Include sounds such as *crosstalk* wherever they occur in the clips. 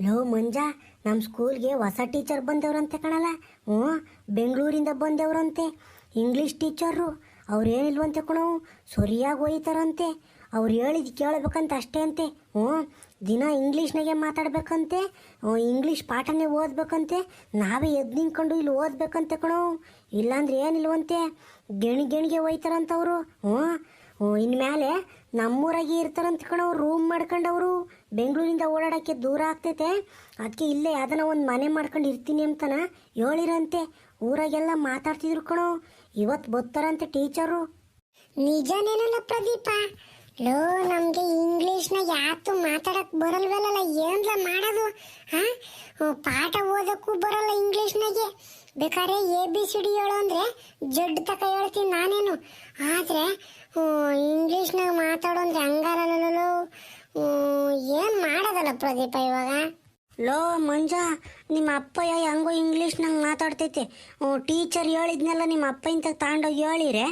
Low ಮಂಜ ನಮ್ಮ ಸ್ಕೂಲ್ಗೆ ಹೊಸ ಟೀಚರ್ ಬಂದವ್ರಂತೆ ಕಣಲ್ಲ. ಹ್ಞೂ, ಬೆಂಗಳೂರಿಂದ ಬಂದವ್ರಂತೆ. English teacher. ಅವ್ರು ಏನಿಲ್ವಂತೆ ಕಣವು ಸರಿಯಾಗಿ ಒಯ್ತಾರಂತೆ. ಅವ್ರು ಹೇಳಿದ್ದು ಕೇಳಬೇಕಂತ ಅಷ್ಟೇ ಅಂತೆ. ಹ್ಞೂ, ದಿನ ಇಂಗ್ಲೀಷ್ನಾಗೆ ಮಾತಾಡ್ಬೇಕಂತೆ. ಇಂಗ್ಲೀಷ್ ಪಾಠನೇ ಓದ್ಬೇಕಂತೆ. ನಾವೇ ಎದ್ದು ನಿಂತ್ಕೊಂಡು ಇಲ್ಲಿ ಓದ್ಬೇಕಂತೆ ಕಣೋ. ಇಲ್ಲಾಂದ್ರೆ ಏನಿಲ್ವಂತೆ? ಗೆಣಿ ಗೆಣಿಗೆ ಒಯ್ತಾರಂತವ್ರು. ಹ್ಞೂ ಇನ್ಮೇಲೆ ನಮ್ಮೂರಾಗೆ ಇರ್ತಾರಂತ ಕಣೋ ರೂಮ್ ಮಾಡ್ಕೊಂಡವರು. ಬೆಂಗಳೂರಿಂದ ಓಡಾಡೋಕ್ಕೆ ದೂರ ಆಗ್ತೈತೆ. ಅದಕ್ಕೆ ಇಲ್ಲೇ ಯಾವ್ದನ ಒಂದು ಮನೆ ಮಾಡ್ಕೊಂಡು ಇರ್ತೀನಿ ಅಂತನ ಹೇಳಿರಂತೆ. ಊರಾಗೆಲ್ಲ ಮಾತಾಡ್ತಿದ್ರು ಕಣೋ. ಇವತ್ತು ಬರ್ತಾರಂತೆ ಟೀಚರು ನಿಜನೇನಲ್ಲ ಪ್ರದೀಪ? ಲೋ, ನಮ್ಗೆ ಇಂಗ್ಲಿಷ್ನ ಯಾತು ಮಾತಾಡಕ್ ಬರಲ್ವಲ್ಲ ಏನ್ಲ ಮಾಡೋದು ಹಾ ಪಾಠ ಓದಕ್ಕೂ ಬರಲ್ಲ ಇಂಗ್ಲಿಷ್ನಾಗೆ. ಬೇಕಾದ್ರೆ ಎ, ಬಿ, ಸಿ, ಡಿ ಹೇಳು ಅಂದ್ರೆ ಜಡ್ ತಕ ಹೇಳ್ತೀನಿ ನಾನೇನು. ಆದ್ರೆ ಇಂಗ್ಲಿಷ್ನಾಗ ಮಾತಾಡೋ ಅಂದ್ರೆ ಹಂಗಾರಲ್ಲ ಏನ್ ಮಾಡೋದಲ್ಲ ಪ್ರದೀಪ ಇವಾಗ? ಲೋ, ಮಂಜ, ನಿಮ್ಮ ಅಪ್ಪಯ್ಯ ಹೆಂಗೋ ಇಂಗ್ಲೀಷ್ನಾಗ ಮಾತಾಡ್ತೈತೆ. ಟೀಚರ್ ಹೇಳಿದ್ನೆಲ್ಲ, ನಿಮ್ಮ ಅಪ್ಪ ಇಂತ ತಗೊಂಡೋಗಿ ಹೇಳಿರೆ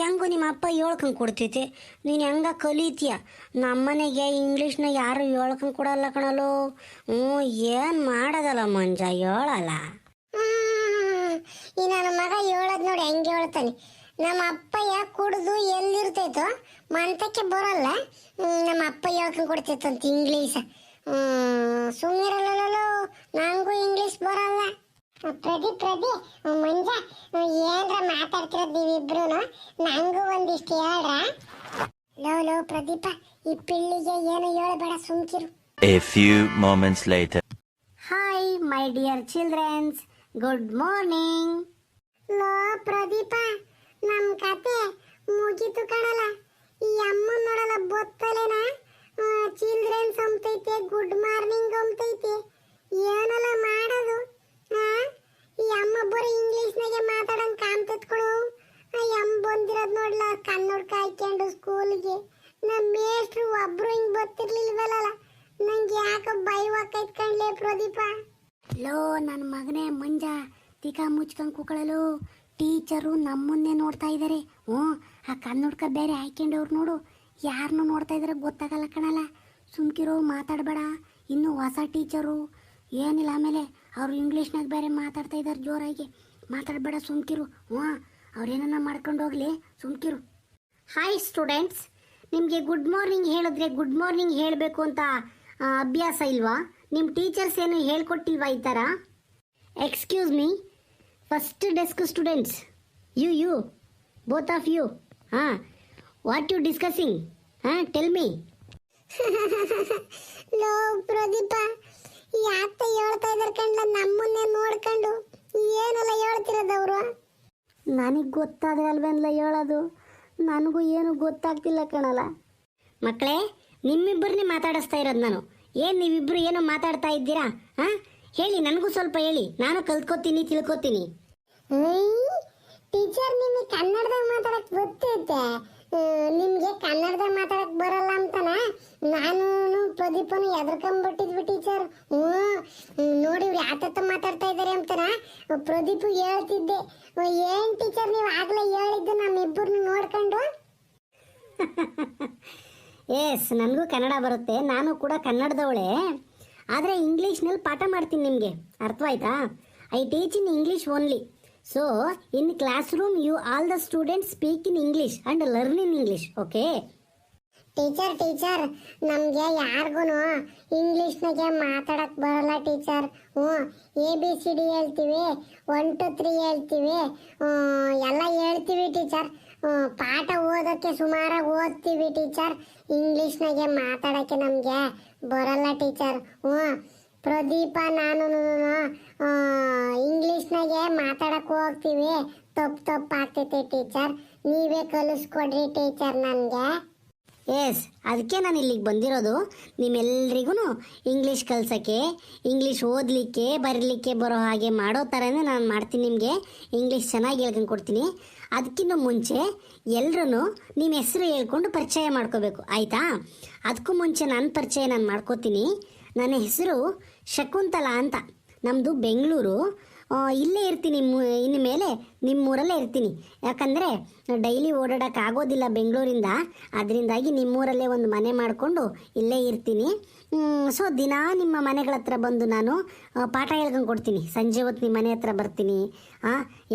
ಹೆಂಗೋ ನಿಮ್ಮ ಅಪ್ಪ ಹೇಳ್ಕೊಂಡು ಕೊಡ್ತೈತೆ. ನೀನು ಹೆಂಗ ಕಲಿತೀಯ? ನಮ್ಮನೆಗೆ ಇಂಗ್ಲೀಷ್ನಾಗ ಯಾರು ಹೇಳ್ಕೊಂಡು ಕೊಡಲ್ಲ ಕಣಲೋ. ಹ್ಞೂ, ಏನು ಮಾಡೋದಲ್ಲ ಮಂಜ, ಹೇಳಲ್ಲ. ಈ ನನ್ನ ಮಗ ಹೇಳೋದು ನೋಡಿ ಹೆಂಗೆ ಹೇಳ್ತಾನೆ. ನಮ್ಮ ಅಪ್ಪಯ್ಯ ಕುಡಿದು ಎಲ್ಲಿರ್ತೈತೋ, ಮಂತಕ್ಕೆ ಬರಲ್ಲ. ನಮ್ಮ ಅಪ್ಪ ಹೇಳ್ಕೊಂಡು ಕೊಡ್ತೈತಂತ ಇಂಗ್ಲೀಷ್ ಸುಮ್ಮನಿರಲ್ಲೋ ನನಗೂ ಇಂಗ್ಲಿಷ್ ಬರಲ್ಲ. ಪ್ರದಿ ಪ್ರದಿ ಮಂಜ ಏನ್ರ ಮಾತಾಡ್ತಿರೋದು ನೀವಿಬ್ರು ನಂಗೂ ಒಂದಿಷ್ಟು ಹೇಳ್ರ? ಲೋ ಲೋ ಪ್ರದೀಪ ಈ ಪಿಳ್ಳಿಗೆ ಏನು ಹೇಳಬೇಡ ಸುಮ್ಕಿರು. A few moments later. Hi my dear childrens good morning ಲೋ ಪ್ರದೀಪ ನಮ್ ಕತೆ ಮುಗೀತು ಕಣಲ್ಲ ಈ ಅಮ್ಮ ನೋಡಲ್ಲ ಬೊತ್ತಲೇನ ಚಿಲ್ಡ್ರನ್ಸ್ ಅಂಬತೈತೆ ಗುಡ್ ಮಾರ್ನಿಂಗ್ ಅಂಬತೈತೆ ಏನಲ್ಲ ಮಾಡೋದು ಆ? ಈ ಅಮ್ಮ ಬರೀ ಇಂಗ್ಲಿಷ್ನಾಗೆ ಮಾತಾಡಂಗ್ ಕಾಣ್ತೈತ್ ಕಣೋ ಆ ಬಂದಿರೋದ್ ನೋಡ್ಲ ಕನ್ನಡಕ ಹಾಕ್ಕೊಂಡು ಸ್ಕೂಲ್ಗೆ ನಮ್ಮ ಮೇಷ್ಟ್ರು ಒಬ್ರು ಹಿಂಗ್ ಬರ್ತಿರ್ಲಿಲ್ವಲ್ಲ ನಂಗೆ ಯಾಕೆ ಭಯವಾಕೈತ್ ಕಣ್ಲೆ ಪ್ರದೀಪ. ಲೋ ನನ್ನ ಮಗನೇ ಮಂಜ. ತಿಕ ಮುಚ್ಕೊಂಡು ಕುಕ್ಕಳಲು ಟೀಚರು ನಮ್ಮನ್ನೇ ನೋಡ್ತಾ ಇದ್ದಾರೆ ಹ್ಞೂ, ಆ ಕನ್ನಡಕ ಬೇರೆ ಹಾಕ್ಯಂಡವ್ರು ನೋಡು. ಯಾರನ್ನೂ ನೋಡ್ತಾ ಇದ್ದಾರೆ ಗೊತ್ತಾಗಲ್ಲ ಕಣಲ್ಲ ಸುಮ್ಕಿರೋ ಮಾತಾಡಬೇಡ. ಇನ್ನು ಹೊಸ ಟೀಚರು. ಏನಿಲ್ಲ ಆಮೇಲೆ ಅವರು ಇಂಗ್ಲೀಷ್ನಾಗ ಬೇರೆ ಮಾತಾಡ್ತಾ ಇದ್ದಾರೆ ಜೋರಾಗಿ. ಮಾತಾಡಬೇಡ ಸುಮ್ಕಿರು. ಹ್ಞೂ ಅವ್ರೇನನ್ನ ಮಾಡ್ಕೊಂಡು ಹೋಗ್ಲಿ ಸುಮ್ಕಿರು ಹಾಯ್ ಸ್ಟೂಡೆಂಟ್ಸ್ ನಿಮಗೆ ಗುಡ್ ಮಾರ್ನಿಂಗ್ ಹೇಳಿದ್ರೆ ಗುಡ್ ಮಾರ್ನಿಂಗ್ ಹೇಳಬೇಕು ಅಂತ ಅಭ್ಯಾಸ ಇಲ್ವಾ? ನಿಮ್ಮ ಟೀಚರ್ಸ್ ಏನು ಹೇಳ್ಕೊಟ್ಟಿಲ್ವಾ ಈ ಥರ excuse me first desk students you you both of you ಹಾಂ ವಾಟ್ ಯು ಡಿಸ್ಕಸಿಂಗ್ ಹಾಂ ಟೆಲ್ ಮೀ ಲೋ, ಪ್ರದೀಪ, ಯಾಕೆ ಹೇಳ್ತಾ ಇದ್ದಾರೆ ಕಂಡ್ಲ ನಮ್ಮನ್ನೇ ನೋಡ್ಕೊಂಡು ಏನಲ್ಲ ಹೇಳ್ತಿರೋದವ್ರು ನನಗೆ ಗೊತ್ತಾದ್ರೆ ಅಲ್ವೇನ್ಲ ಹೇಳೋದು? ನನಗೂ ಏನು ಗೊತ್ತಾಗ್ತಿಲ್ಲ ಕಣಲ್ಲ ಮಕ್ಕಳೇ ನಿಮ್ಮಿಬ್ಬರನ್ನೇ ಮಾತಾಡಿಸ್ತಾ ಇರೋದು ನಾನು. ಏನು ನೀವಿಬ್ಬರು ಏನೋ ಮಾತಾಡ್ತಾ ಇದ್ದೀರಾ? ಹಾಂ ಹೇಳಿ ನನಗೂ ಸ್ವಲ್ಪ ಹೇಳಿ. ನಾನು ಕಲ್ತ್ಕೋತೀನಿ ತಿಳ್ಕೊತೀನಿ. ಟೀಚರ್ ನಿಮಗೆ ಕನ್ನಡದಾಗ ಮಾತಾಡಕ್ ಗೊತ್ತೈತೆ. ನಿಮಗೆ ನಿಮ್ಗೆ ಕನ್ನಡದಾಗ ಮಾತಾಡಕ್ ಬರಲ್ಲ ಅಂತನ? ನಾನು ಪ್ರದೀಪನು ಎದ್ರಕೊಂಡ್ಬಿಟ್ಟಿದ್ವಿ ಟೀಚರ್. ಹ್ಮ್, ನೋಡಿ ಇವ್ರು ಯಾತತ್ತ ಮಾತಾಡ್ತಾ ಇದ್ದಾರೆ ಅಂತಾರ. ಪ್ರದೀಪ್ ಹೇಳ್ತಿದ್ದೆ ಏನ್ ಟೀಚರ್ ನೀವು ಆಗ್ಲೇ ಹೇಳಿದ್ದು ನಮ್ಮಿಬ್ಬರನ್ನ ನೋಡ್ಕೊಂಡು? *laughs* ಎಸ್ ನನಗೂ ಕನ್ನಡ ಬರುತ್ತೆ ನಾನು ಕೂಡ ಕನ್ನಡದವಳೆ. ಆದರೆ ಇಂಗ್ಲೀಷ್ನಲ್ಲಿ ಪಾಠ ಮಾಡ್ತೀನಿ ನಿಮಗೆ ಅರ್ಥವಾಯ್ತಾ? I teach in English only so in class room you all the students speak in English and learn in English okay teacher teacher ನಮಗೆ ಯಾರಿಗೂ ಇಂಗ್ಲೀಷ್ನಾಗೆ ಮಾತಾಡಕ್ ಬರಲ್ಲ ಟೀಚರ್ ಹ್ಞೂ ಎ ಬಿ ಸಿ ಡಿ ಹೇಳ್ತೀವಿ ಒನ್ ಟು ತ್ರೀ ಹೇಳ್ತೀವಿ. ಎಲ್ಲ ಹೇಳ್ತೀವಿ ಟೀಚರ್ ಪಾಠ ಓದೋಕ್ಕೆ ಸುಮಾರಾಗಿ ಓದ್ತೀವಿ ಟೀಚರ್ ಇಂಗ್ಲೀಷ್ನಾಗೆ ಮಾತಾಡೋಕ್ಕೆ ನಮಗೆ ಬರಲ್ಲ ಟೀಚರ್ ಹ್ಞೂ, ಪ್ರದೀಪ ನಾನು ಇಂಗ್ಲೀಷ್ನಾಗೆ ಮಾತಾಡಕ್ಕೆ ಹೋಗ್ತೀವಿ. ತಪ್ಪು ತಪ್ಪು ಆಗ್ತೈತೆ ಟೀಚರ್ ನೀವೇ ಕಲಿಸ್ಕೊಡ್ರಿ ಟೀಚರ್ ನನಗೆ. ಎಸ್ ಅದಕ್ಕೆ ನಾನು ಇಲ್ಲಿಗೆ ಬಂದಿರೋದು. ನಿಮ್ಮೆಲ್ರಿಗೂ ಇಂಗ್ಲೀಷ್ ಕಲ್ಸೋಕ್ಕೆ ಇಂಗ್ಲೀಷ್ ಓದಲಿಕ್ಕೆ, ಬರೀಲಿಕ್ಕೆ ಬರೋ ಹಾಗೆ ಮಾಡೋ ಥರನೇ ನಾನು ಮಾಡ್ತೀನಿ ನಿಮಗೆ. ಇಂಗ್ಲೀಷ್ ಚೆನ್ನಾಗಿ ಹೇಳ್ಕೊಂಡು ಕೊಡ್ತೀನಿ. ಅದಕ್ಕಿಂತ ಮುಂಚೆ ಎಲ್ಲರೂ ನಿಮ್ಮ ಹೆಸರು ಹೇಳ್ಕೊಂಡು ಪರಿಚಯ ಮಾಡ್ಕೋಬೇಕು, ಆಯಿತಾ? ಅದಕ್ಕೂ ಮುಂಚೆ ನನ್ನ ಪರಿಚಯ ನಾನು ಮಾಡ್ಕೋತೀನಿ. ನನ್ನ ಹೆಸರು ಶಕುಂತಲಾ ಅಂತ. ನಮ್ಮದು ಬೆಂಗಳೂರು. ಇಲ್ಲೇ ಇರ್ತೀನಿ ಇನ್ನು ಮೇಲೆ ನಿಮ್ಮೂರಲ್ಲೇ ಇರ್ತೀನಿ. ಯಾಕಂದರೆ ಡೈಲಿ ಓಡಾಡೋಕೆ ಆಗೋದಿಲ್ಲ ಬೆಂಗಳೂರಿಂದ. ಅದರಿಂದಾಗಿ ನಿಮ್ಮೂರಲ್ಲೇ ಒಂದು ಮನೆ ಮಾಡಿಕೊಂಡು ಇಲ್ಲೇ ಇರ್ತೀನಿ. ಸೊ ದಿನ ನಿಮ್ಮ ಮನೆಗಳ ಹತ್ರ ಬಂದು ನಾನು ಪಾಠ ಹೇಳ್ಕೊಂಡು ಕೊಡ್ತೀನಿ. ಸಂಜೆ ಹೊತ್ತು ನಿಮ್ಮ ಮನೆ ಹತ್ರ ಬರ್ತೀನಿ.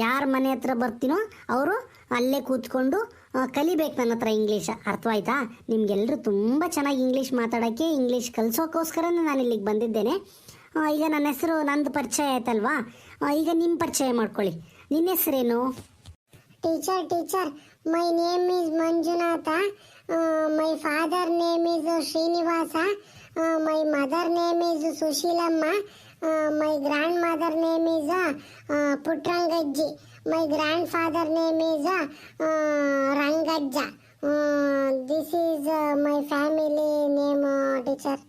ಯಾರ ಮನೆ ಹತ್ರ ಬರ್ತೀನೋ ಅವರು ಅಲ್ಲೇ ಕೂತ್ಕೊಂಡು ಕಲಿಬೇಕು ನನ್ನ ಹತ್ರ ಇಂಗ್ಲೀಷ್. ಅರ್ಥವಾಯ್ತಾ? ನಿಮಗೆಲ್ಲರೂ ತುಂಬ ಚೆನ್ನಾಗಿ ಇಂಗ್ಲೀಷ್ ಮಾತಾಡೋಕ್ಕೆ, ಇಂಗ್ಲೀಷ್ ಕಲಿಸೋಕ್ಕೋಸ್ಕರನೇ ನಾನು ಇಲ್ಲಿಗೆ ಬಂದಿದ್ದೇನೆ ಈಗ ನನ್ನ ಹೆಸರು ನಂದು ಪರಿಚಯ ಆಯ್ತಲ್ವಾ? ಈಗ ನಿಮ್ಮ ಪರಿಚಯ ಮಾಡ್ಕೊಳ್ಳಿ. ನಿನ್ನ ಹೆಸರೇನು? Teacher teacher my name is Manjunatha. My father name is Srinivasa. My mother name is Sushilamma. My grandmother name is ಪುಟ್ರಂಗಜ್ಜಿ. My grandfather name is ರಂಗಜ್ಜ. This is my family name teacher.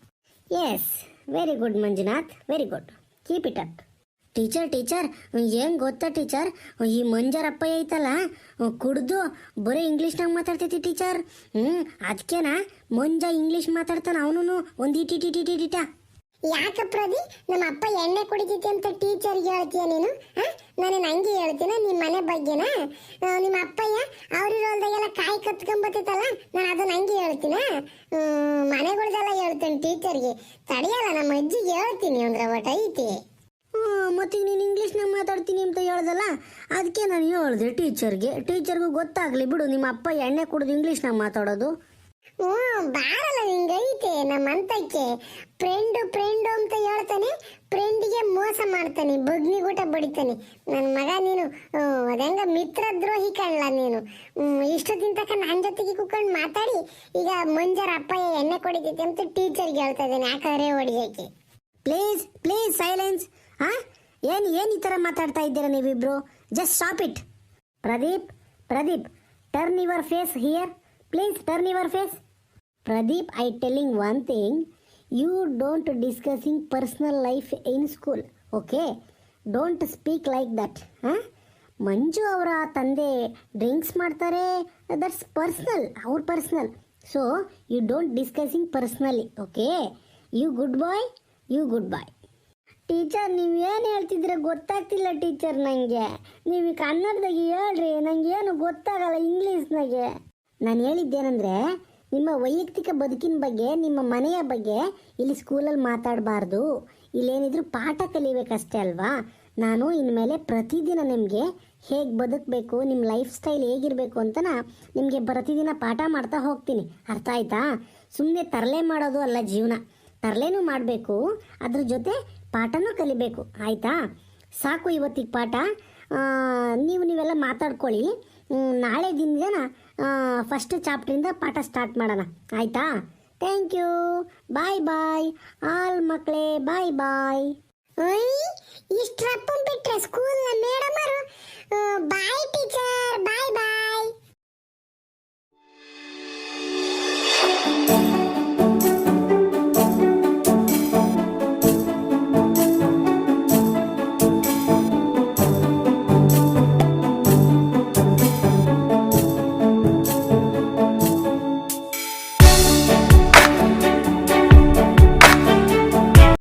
Yes very good Manjunath. Very good keep it up teacher teacher ಏನು ಗೊತ್ತಾ teacher ಈ ಮಂಜರಪ್ಪ ಐತಲ್ಲ, ಕುಡ್ದು ಬರೀ ಇಂಗ್ಲೀಷ್ನಾಗ ಮಾತಾಡ್ತೈತಿ teacher ಹ್ಞೂ ಅದಕ್ಕೇನಾ ಮಂಜ English ಮಾತಾಡ್ತಾನ ಅವನು ಒಂದು ಇಟಿ T T T, ಟ ಯಾಕ ಪ್ರದಿ ನಮ್ಮ ಅಪ್ಪ ಎಣ್ಣೆ ಕುಡಿತೈತಿ ಅಂತ ಟೀಚರ್ಗೆ ಹೇಳ್ತೀಯ ನೀನು? ನಾನು ಹಂಗೆ ಹೇಳ್ತೀನ? ನಿಮ್ಮ ಮನೆ ಬಗ್ಗೆನ? ನಿಮ್ಮ ಅಪ್ಪಯ್ಯ ಅವ್ರಿರೋಲ್ದಾಗೆಲ್ಲ ಕಾಯಿ ಕತ್ಕೊಂಬತ್ತೈತಲ್ಲ, ನಾನು ಅದನ್ನ ಹಂಗೆ ಹೇಳ್ತೀನ? ಮನೆಗಳ್ದೆಲ್ಲ ಹೇಳ್ತೇನೆ ಟೀಚರ್ಗೆ ತಡೆಯಲ್ಲ, ನಮ್ಮ ಅಜ್ಜಿಗೆ ಹೇಳ್ತೀನಿ ಅಂದ್ರೆ ಒಟ್ಟು ಐತಿ. ಮತ್ತೆ ನೀನು ಇಂಗ್ಲೀಷ್ನಾಗ ಮಾತಾಡ್ತೀನಿ ಅಂತ ಹೇಳ್ದಲ್ಲ? ಅದಕ್ಕೆ ನಾನು ಹೇಳಿದೆ ಟೀಚರ್ಗೆ. ಟೀಚರ್ಗೂ ಗೊತ್ತಾಗಲಿ ಬಿಡು ನಿಮ್ಮ ಅಪ್ಪ ಎಣ್ಣೆ ಕುಡಿದು ಇಂಗ್ಲೀಷ್ನಾಗ ಮಾತಾಡೋದು. ಹ್ಞೂ ಬಾರಲ್ಲ ನಿಂಗೈತೆ ನಮ್ಮ ಅಂತಕ್ಕೆ ಫ್ರೆಂಡು ಫ್ರೆಂಡು ಅಂತ ಹೇಳ್ತಾನೆ ಫ್ರೆಂಡಿಗೆ ಮೋಸ ಮಾಡ್ತಾನೆ ಬಗ್ನಿಗೂಟ ಬಡಿತಾನೆ. ನನ್ನ ಮಗ ನೀನು ಅದಂಗ ಮಿತ್ರ ದ್ರೋಹಿ ಕಾಣಲ್ಲ ನೀನು. ಇಷ್ಟೊತ್ತಿನ ತನಕ ನನ್ನ ಜೊತೆಗೆ ಕುತ್ಕೊಂಡು ಮಾತಾಡಿ ಈಗ ಮಂಜರ ಅಪ್ಪಯ್ಯ ಎಣ್ಣೆ ಕೊಡಿತೈತೆ ಅಂತ ಟೀಚರ್ಗೆ ಹೇಳ್ತಾ ಇದ್ದಾನೆ ಯಾಕಂದ್ರೆ ಹೊಡಿಯೋಕೆ ಪ್ಲೀಸ್ ಪ್ಲೀಸ್ ಸೈಲೆನ್ಸ್ ಹಾ ಏನು ಏನು ಈ ಥರ ಮಾತಾಡ್ತಾ ಇದ್ದೀರಾ ನೀವಿಬ್ರು? Just stop it Pradeep Pradeep turn your face here please turn your face Pradeep I telling one thing you don't discussing personal life in school okay don't speak like that ಹಾಂ ಮಂಜು ಅವರ ತಂದೆ ಡ್ರಿಂಕ್ಸ್ ಮಾಡ್ತಾರೆ. That's personal ಅವ್ರ personal so you don't discussing personally okay you good boy you good boy teacher ನೀವು ಏನು ಹೇಳ್ತಿದ್ರೆ ಗೊತ್ತಾಗ್ತಿಲ್ಲ teacher ನನಗೆ ನೀವು ಕನ್ನಡದಾಗೆ ಹೇಳ್ರಿ ನನಗೆ ಏನು ಗೊತ್ತಾಗಲ್ಲ ಇಂಗ್ಲೀಷ್ನಾಗೆ ನಾನು ಹೇಳಿದ್ದೇನೆಂದರೆ, ನಿಮ್ಮ ವೈಯಕ್ತಿಕ ಬದುಕಿನ ಬಗ್ಗೆ, ನಿಮ್ಮ ಮನೆಯ ಬಗ್ಗೆ ಇಲ್ಲಿ ಸ್ಕೂಲಲ್ಲಿ ಮಾತಾಡಬಾರ್ದು. ಇಲ್ಲೇನಿದ್ರು ಪಾಠ ಕಲಿಬೇಕಷ್ಟೇ ಅಲ್ವಾ? ನಾನು ಇನ್ಮೇಲೆ ಪ್ರತಿದಿನ ನಿಮಗೆ ಹೇಗೆ ಬದುಕಬೇಕು ನಿಮ್ಮ ಲೈಫ್ ಸ್ಟೈಲ್ ಹೇಗಿರಬೇಕು ಅಂತ ನಿಮಗೆ ಪ್ರತಿದಿನ ಪಾಠ ಮಾಡ್ತಾ ಹೋಗ್ತೀನಿ. ಅರ್ಥ ಆಯ್ತಾ? ಸುಮ್ಮನೆ ತರಲೆ ಮಾಡೋದು ಅಲ್ಲ ಜೀವನ. ತರಲೇನೂ ಮಾಡಬೇಕು, ಅದ್ರ ಜೊತೆ ಪಾಠನೂ ಕಲಿಬೇಕು, ಆಯಿತಾ? ಸಾಕು ಇವತ್ತಿಗೆ ಪಾಠ. ನೀವು ನೀವೆಲ್ಲ ಮಾತಾಡ್ಕೊಳ್ಳಿ. ನಾಳೆ ದಿನ ಫಸ್ಟ್ ಚಾಪ್ಟ್ರಿಂದ ಪಾಠ ಸ್ಟಾರ್ಟ್ ಮಾಡೋಣ, ಆಯಿತಾ? Thank you bye bye all ಮಕ್ಕಳೇ ಬಾಯ್ ಬಾಯ್ ಇಷ್ಟು ಬಿಟ್ಟರೆ ಸ್ಕೂಲ್ನ ಮೇಡಮರು ಬಾಯ್ ಟೀಚರ್ ಬಾಯ್ ಬಾಯ್